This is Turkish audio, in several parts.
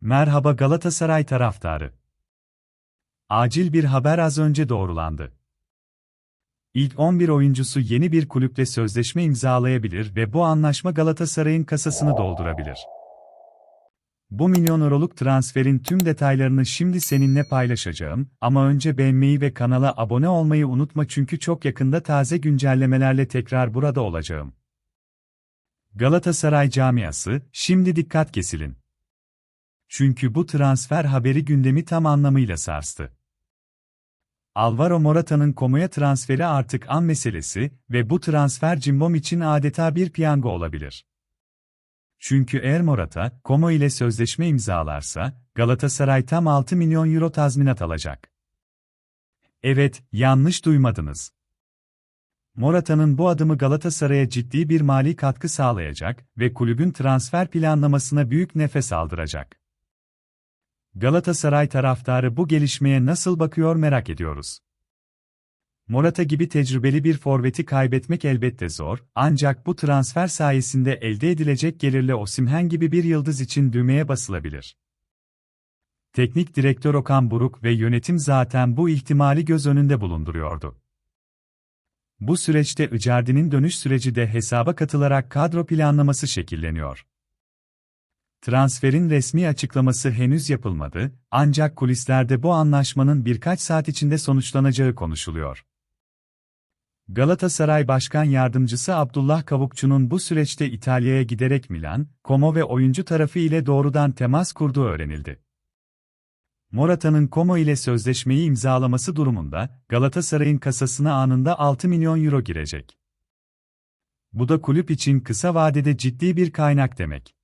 Merhaba Galatasaray taraftarı. Acil bir haber az önce doğrulandı. İlk 11 oyuncusu yeni bir kulüple sözleşme imzalayabilir ve bu anlaşma Galatasaray'ın kasasını doldurabilir. Bu milyon euroluk transferin tüm detaylarını şimdi seninle paylaşacağım ama önce beğenmeyi ve kanala abone olmayı unutma çünkü çok yakında taze güncellemelerle tekrar burada olacağım. Galatasaray camiası, şimdi dikkat kesilin. Çünkü bu transfer haberi gündemi tam anlamıyla sarstı. Alvaro Morata'nın Como'ya transferi artık an meselesi ve bu transfer Cimbom için adeta bir piyango olabilir. Çünkü eğer Morata, Como ile sözleşme imzalarsa, Galatasaray tam 6 milyon euro tazminat alacak. Evet, yanlış duymadınız. Morata'nın bu adımı Galatasaray'a ciddi bir mali katkı sağlayacak ve kulübün transfer planlamasına büyük nefes aldıracak. Galatasaray taraftarı bu gelişmeye nasıl bakıyor merak ediyoruz. Morata gibi tecrübeli bir forveti kaybetmek elbette zor, ancak bu transfer sayesinde elde edilecek gelirle Osimhen gibi bir yıldız için düğmeye basılabilir. Teknik direktör Okan Buruk ve yönetim zaten bu ihtimali göz önünde bulunduruyordu. Bu süreçte Icardi'nin dönüş süreci de hesaba katılarak kadro planlaması şekilleniyor. Transferin resmi açıklaması henüz yapılmadı, ancak kulislerde bu anlaşmanın birkaç saat içinde sonuçlanacağı konuşuluyor. Galatasaray Başkan Yardımcısı Abdullah Kavukçu'nun bu süreçte İtalya'ya giderek Milan, Como ve oyuncu tarafı ile doğrudan temas kurduğu öğrenildi. Morata'nın Como ile sözleşmeyi imzalaması durumunda, Galatasaray'ın kasasına anında 6 milyon euro girecek. Bu da kulüp için kısa vadede ciddi bir kaynak demek.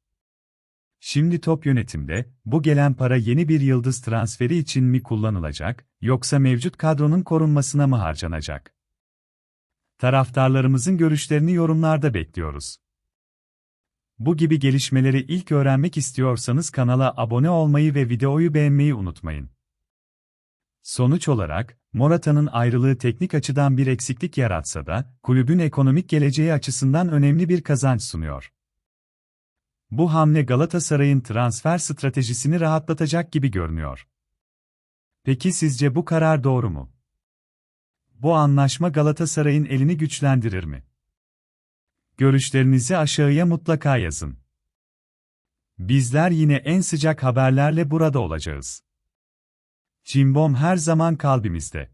Şimdi top yönetimde, bu gelen para yeni bir yıldız transferi için mi kullanılacak, yoksa mevcut kadronun korunmasına mı harcanacak? Taraftarlarımızın görüşlerini yorumlarda bekliyoruz. Bu gibi gelişmeleri ilk öğrenmek istiyorsanız kanala abone olmayı ve videoyu beğenmeyi unutmayın. Sonuç olarak, Morata'nın ayrılığı teknik açıdan bir eksiklik yaratsa da, kulübün ekonomik geleceği açısından önemli bir kazanç sunuyor. Bu hamle Galatasaray'ın transfer stratejisini rahatlatacak gibi görünüyor. Peki sizce bu karar doğru mu? Bu anlaşma Galatasaray'ın elini güçlendirir mi? Görüşlerinizi aşağıya mutlaka yazın. Bizler yine en sıcak haberlerle burada olacağız. Cimbom her zaman kalbimizde.